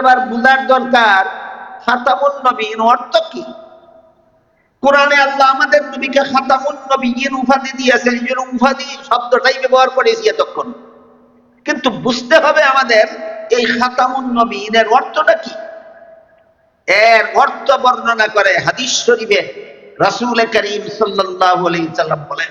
এবার বুঝার দরকার, খাতামুন নবীন অর্থ কি? কোরআনে আল্লাহ আমাদের নবীকে খাতামুন নবীন উপাধি দিয়েছেন, এই জন্য উপাধি শব্দটাই ব্যবহার করেছি এতক্ষণ। কিন্তু বুঝতে হবে আমাদের, এই খাতামুন নবীনের অর্থটা কি? এর অর্থ বর্ণনা করে হাদিস শরীফে রাসূল করিম সাল্লাল্লাহু আলাইহি সাল্লাম বলেন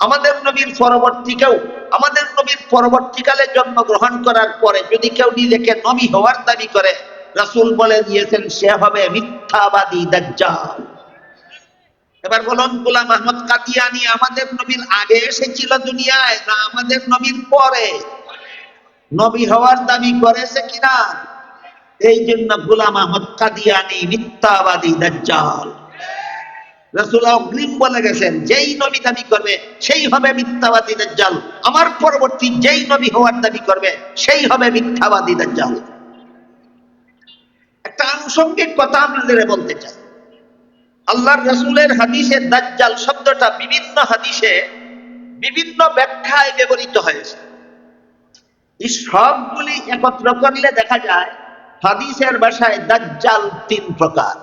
আমাদের নবীর পরবর্তী কেউ, আমাদের নবীর পরবর্তীকালে জন্মগ্রহণ করার পরে যদি কেউ নিজেকে নবী হওয়ার দাবি করে, রাসূল বলে দিয়েছেন, সে হবে মিথ্যাবাদী দাজ্জাল। এবার বলুন, গোলাম আহমদ কাদিয়ানি আমাদের নবীর আগে এসেছিল দুনিয়ায় না আমাদের নবীর পরে? নবী হওয়ার দাবি করেছে কিনা? এই জন্য গোলাম আহমদ কাদিয়ানি মিথ্যাবাদী দাজ্জাল। রসুল অগ্রিম বলে গেছেন, যেই নবী দাবি করবে সেই হবে মিথ্যাবাদী দাজ্জাল। আমার পরবর্তী যেই নবী হওয়ার দাবি করবে, সেই হবে মিথ্যাবাদী দাজ্জাল। একটা আনুষঙ্গিক কথা আপনাদের বলতে চাই। আল্লাহর রসুলের হাদিসে দাজ্জাল শব্দটা বিভিন্ন হাদিসে বিভিন্ন ব্যাখ্যায় ব্যবহৃত হয়েছে। এই সবগুলি একত্র করলে দেখা যায়, হাদিসের ভাষায় দাজ্জাল তিন প্রকার।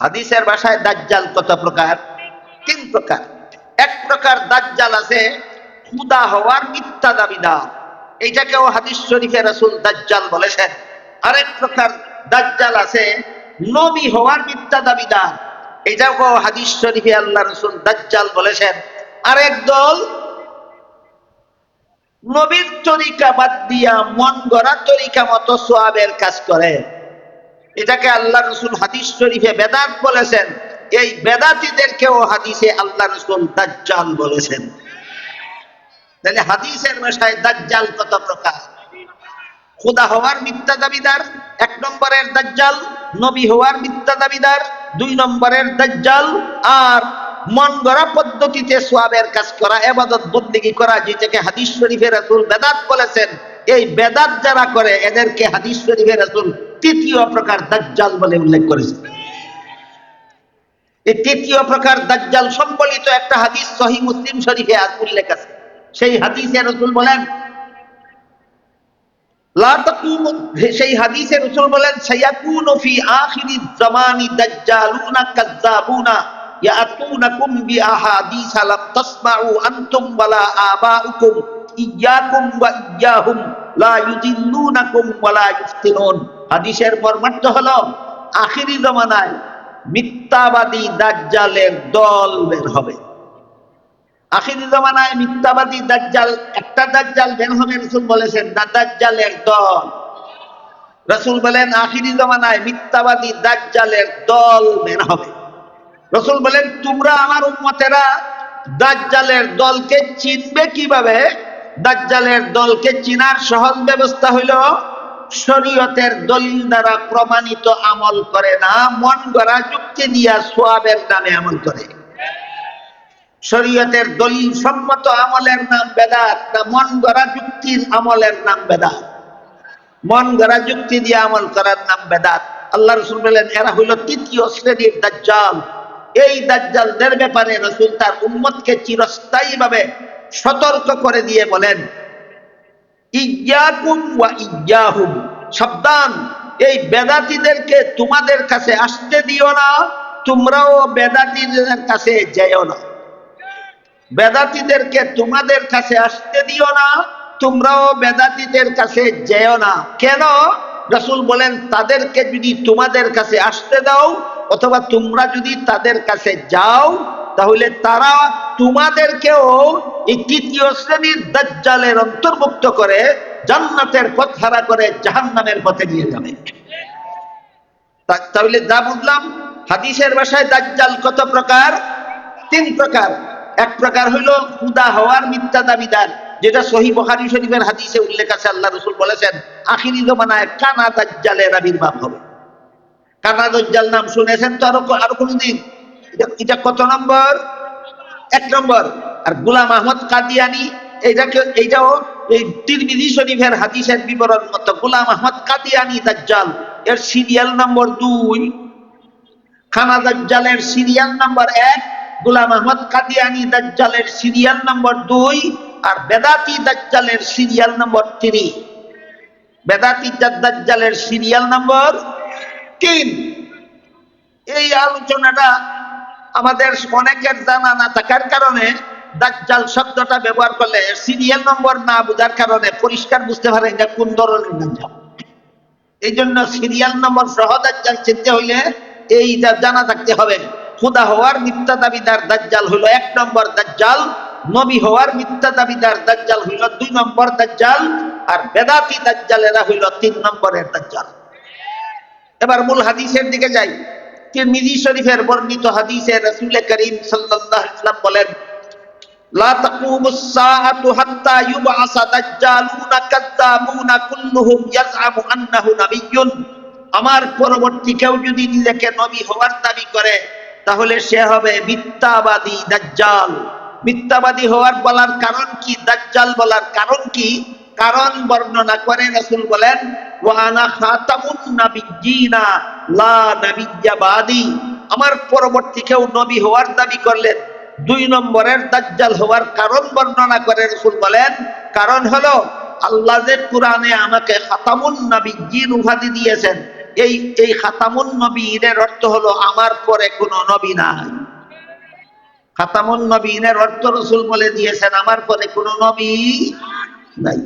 হাদিসের ভাষায় দাজ্জাল কত প্রকার? তিন প্রকার। এক প্রকার দাজ্জাল আছে খুদা হওয়ার মিথ্যা দাবিদার এইটাকেও হাদিস শরীফে রাসূল দাজ্জাল বলেছেন। আরেক প্রকার দাজ্জাল আছে, নবী হওয়ার মিথ্যা দাবিদার এটাকেও হাদিস শরীফে আল্লাহ রসুল দাজ্জাল বলেছেন। আরেক দল, নবীর তরিকা বাদ দিয়া মন গড়া তরিকা মতো সোয়াবের কাজ করে। এটাকে আল্লাহ রসুল হাদিস শরীফে বেদাত বলেছেন। এই বেদাতিদেরকেও হাদিসে আল্লাহ রসুল দাজ্জাল বলেছেন। তাহলে হাদিসের ভাষায় দাজ্জাল কত প্রকার? খুদা হওয়ার মিথ্যা দাবিদার, এক নম্বরের দাজ্জাল, নবী হওয়ার মিথ্যা দাবিদার, দুই নম্বরের দাজ্জাল, আর মন গড়া পদ্ধতিতে সোয়াবের কাজ করা, এবাদত বন্দিগি করা, যেটাকে হাদিস শরীফের রাসূল বেদাত বলেছেন। এই বেদাত যারা করে, এদেরকে হাদিস শরীফের রাসূল তৃতীয় প্রকার দাজ্জাল বলে উল্লেখ করেছেন এই তৃতীয় প্রকার দাজ্জাল সম্বলিত একটা হাদিস সহি মুসলিম শরীফে আজ উল্লেখ আছে। সেই হাদিসে রসুল বলেন সেই হাদিসে রসুল বলেন, সায়াকুনু ফি আখিরিজ জামানি ইয়াতুনাকুম বিআহাদিস লাম তাসমাউ আনতুম ওয়ালা আবাউকুম, ইয়াকুম ওয়া ইয়াহুম। হাদিসের মর্মার্থ জমানায় মিথ্যাবাদী দাজ্জালের দল বের হবে। আখিরি জমানায় মিথ্যাবাদী দাজ্জাল, একটা দাজ্জাল বের হবে, রসুল বলেছেন দাজ্জালের দল। রসুল বলেন, আখিরি জমানায় মিথ্যাবাদী দাজ্জালের দল বের হবে। রসুল বলেন, তোমরা আমার উম্মতেরা দাজ্জালের দলকে চিনবে কীভাবে? দাজ্জালের দলকে চিনার সহজ ব্যবস্থা হইল, শরীয়তের দলিল দ্বারা প্রমাণিত আমল করে না, মন গড়া যুক্তি দিয়া সোয়াবের নামে আমল করে। শরীয়তের দলিল সম্মত আমলের নাম বেদাত না মন গড়া যুক্তির আমলের নাম বেদাত? মন গড়া যুক্তি দিয়ে আমল করার নাম বেদাত। আল্লাহ রসুল বলেন, এরা হইল তৃতীয় শ্রেণির দাজ্জাল। এই দাজ্জালদের ব্যাপারে রসুল তার উম্মতকে চিরস্থায়ী ভাবে সতর্ক করে দিয়ে বলেন ইয়াকুম ওয়া ইয়াহুম সাবধান, এই বেদাতিদেরকে তোমাদের কাছে আসতে দিও না, তোমরাও বেদাতিদের কাছে যেও না। বেদাতিদেরকে তোমাদের কাছে আসতে দিও না, তোমরাও বেদাতিদের কাছে যেও না। কেন? রসুল বলেন, তাদেরকে যদি তোমাদের কাছে আসতে দাও, অথবা তোমরা যদি তাদের কাছে যাও, তাহলে তারা তোমাদেরকেও এই তৃতীয় শ্রেণির দাজ্জালের অন্তর্ভুক্ত করে জান্নাতের পথ হারা করে জাহান্নামের পথে নিয়ে যাবে। তাহলে যা বুঝলাম, হাদিসের ভাষায় দাজ্জাল কত প্রকার? তিন প্রকার। এক প্রকার হইল খুদা হওয়ার মিথ্যা দাবিদার, যেটা সহি বখারি শরীফের হাদিসে উল্লেখ আছে, আল্লাহ রসুল বলেছেন, আখিরি জমানায় কানা দাজ্জালের আবির্ভাব হবে। কানা দাজ্জাল নাম শুনেছেন তো আরও আরও কোনদিন? এটা কত নম্বর? এক নম্বর। আর গুলাম আহমদ কাদিয়ানি, এইটাকে এইটাও এই তিরমিজি শরীফের হাদিসের বিবরণ মতো। গুলাম আহমদ কাদিয়ানি দাজ্জাল, এর সিরিয়াল নম্বর দুই। খানা দাজ্জালের সিরিয়াল নম্বর এক, গুলাম আহমদ কাদিয়ানি দাজ্জালের সিরিয়াল নম্বর দুই, আর বেদাতি দাজ্জালের সিরিয়াল নম্বর তিন। বেদাতি দাজ্জালের সিরিয়াল নম্বর তিন। এই আলোচনাটা আমাদের অনেকের জানা না থাকার কারণে দাজ্জাল শব্দটা ব্যবহার করলে সিরিয়াল নম্বর না বোঝার কারণে পরিষ্কার বুঝতে পারেন যে কোন ধরনের দাজ্জাল। এই জন্য সিরিয়াল নম্বর সহ দাজ্জাল চিনতে হইলে এইটা জানা থাকতে হবে, খুদা হওয়ার মিথ্যা দাবিদার দাজ্জাল হইল এক নম্বর দাজ্জাল, নবী হওয়ার মিথ্যা দাবিদার দাজ্জাল হইল দুই নম্বর দাজ্জাল, আর বেদাতি দাজ্জালেরা হইল তিন নম্বরের দাজ্জাল। এবার মূল হাদিসের দিকে যাই। তিরমিজি শরীফের বর্ণিত হাদিসে রাসূল করিম সাল্লাল্লাহু আলাইহি বলেন, লা তাকুমুস সাআতু হাত্তা ইউবআসা দাজ্জালুনা কাযযাবুনা কুল্লুহুম ইয়াজআমু আন্নাহু নাবিয়্যুন। আমার পরবর্তী কেউ যদি নিজেকে নবী হওয়ার দাবি করে, তাহলে সে হবে মিথ্যাবাদী দাজ্জাল। মিথ্যাবাদী হওয়ার বলার কারণ কি, দাজ্জাল বলার কারণ কি? কারণ বর্ণনা করে রাসূল বলেন, ওয়া আনা খাতামুন নাবিয়্যিনা, লা নাবিয়্যা আমার পরবর্তী কেউ নবী হওয়ার দাবি করলেন, দুই নম্বরের দাজ্জাল হওয়ার কারণ বর্ণনা করে রাসূল বলেন, কারণ হলো আল্লাহ যে কোরআনে আমাকে খাতামুন নবিয়্যিন উপাধি দিয়েছেন, এই এই খাতামুন নবীনের অর্থ হলো আমার পরে কোনো নবী নাই। খাতামুন নবীনের অর্থ রসুল বলে দিয়েছেন, আমার পরে কোনো নবী নাই।